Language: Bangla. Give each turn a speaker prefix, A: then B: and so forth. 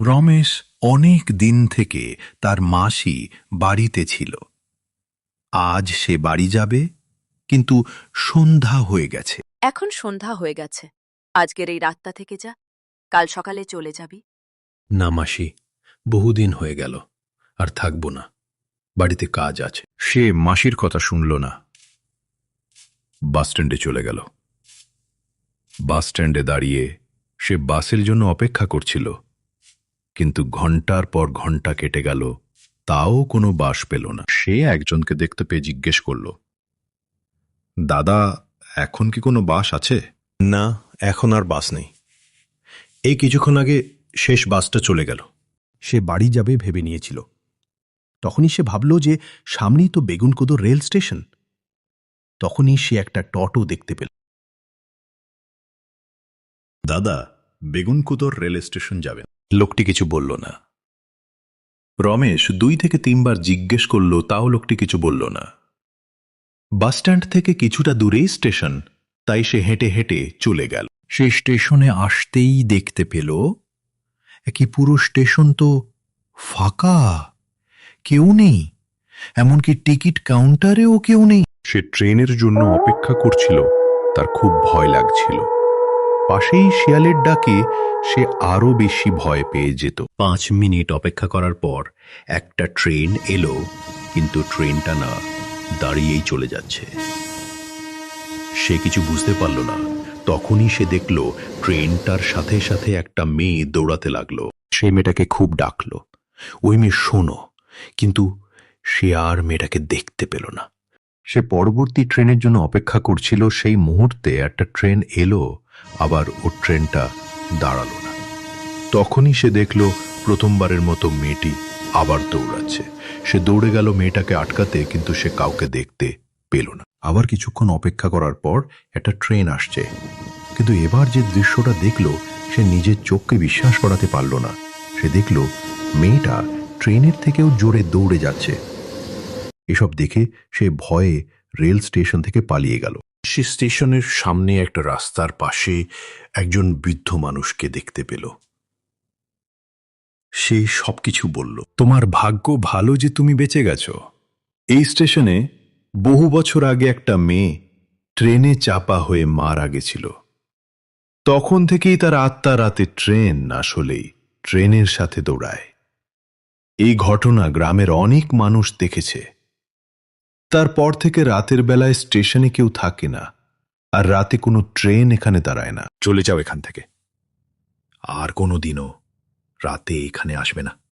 A: রমেশ অনেক দিন থেকে তার মাসি বাড়িতে ছিল। আজ সে বাড়ি যাবে কিন্তু সন্ধ্যা হয়ে গেছে।
B: এখন সন্ধ্যা হয়ে গেছে। আজকের এই রাতটা থেকে যা কাল সকালে চলে যাবি।
A: না মাসি বহুদিন হয়ে গেল আর থাকব না। বাড়িতে কাজ আছে। সে মাসির কথা শুনল না। বাসস্ট্যান্ডে চলে গেল। বাসস্ট্যান্ডে দাঁড়িয়ে সে বাসের জন্য অপেক্ষা করছিল। কিন্তু ঘণ্টার পর ঘণ্টা কেটে গেল তাও কোনো বাস পেল না। সে একজনকে দেখতে পেয়ে জিজ্ঞেস করল দাদা এখন কি কোনো বাস আছে? না এখন আর বাস নেই। এই কিছুক্ষণ আগে শেষ বাসটা চলে গেল।
C: সে বাড়ি যাবে ভেবে নিয়েছিল। তখনই সে ভাবল যে সামনেই তো বেগুনকোদর রেল স্টেশন। তখনই সে একটা টটো দেখতে পেল।
A: দাদা বেগুনকুতর রেল স্টেশন যাবেন। লোকটি কিছু বলল না। রমেশ দুই থেকে তিনবার জিজ্ঞেস করল, তাও লোকটি কিছু বলল না। বাসস্ট্যান্ড থেকে কিছুটা দূরেই স্টেশন, তাই সে হেঁটে হেঁটে চলে গেল। সে স্টেশনে আসতেই দেখতে পেল, একই পুরো স্টেশন তো ফাঁকা, কেউ নেই। এমনকি টিকিট কাউন্টারেও কেউ নেই। সে ট্রেনের জন্য অপেক্ষা করছিল, তার খুব ভয় লাগছিল। পাশেই শিয়ালের ডাকে সে আরও বেশি ভয় পেয়ে যেত। পাঁচ মিনিট অপেক্ষা করার পর একটা ট্রেন এলো, কিন্তু ট্রেনটা না দাঁড়িয়েই চলে যাচ্ছে। সে কিছু বুঝতে পারল না। তখনই সে দেখল ট্রেনটার সাথে সাথে একটা মেয়ে দৌড়াতে লাগল। সে মেয়েটাকে খুব ডাকলো। ওই মেয়ে, শোনো। কিন্তু সে আর মেয়েটাকে দেখতে পেল না। সে পরবর্তী ট্রেনের জন্য অপেক্ষা করছিল। সেই মুহূর্তে একটা ট্রেন এলো। আবার ও ট্রেনটা দাঁড়াল না। তখনই সে দেখল প্রথমবারের মতো মেয়েটি আবার দৌড়াচ্ছে। সে দৌড়ে গেল মেয়েটাকে আটকাতে, কিন্তু সে কাউকে দেখতে পেল না। আবার কিছুক্ষণ অপেক্ষা করার পর একটা ট্রেন আসছে। কিন্তু এবার যে দৃশ্যটা দেখল, সে নিজের চোখকে বিশ্বাস করাতে পারল না। সে দেখল মেয়েটা ট্রেনের থেকেও জোরে দৌড়ে যাচ্ছে। এসব দেখে সে ভয়ে রেল স্টেশন থেকে পালিয়ে গেল। সে স্টেশনের সামনে একটা রাস্তার পাশে একজন বৃদ্ধ মানুষকে দেখতে পেল। সে সবকিছু বলল, তোমার ভাগ্য ভালো যে তুমি বেঁচে গেছ। এই স্টেশনে বহু বছর আগে একটা মেয়ে ট্রেনে চাপা হয়ে মারা গেছিল। তখন থেকেই তার আত্মা রাতে ট্রেন আসলেই ট্রেনের সাথে দৌড়ায়। এই ঘটনা গ্রামের অনেক মানুষ দেখেছে। তারপর থেকে রাতের বেলায় স্টেশনে কেউ থাকে না, আর রাতে কোনো ট্রেন এখানে দাঁড়ায় না। চলে যাও এখান থেকে। আর কোনো দিনও রাতে এখানে আসবে না।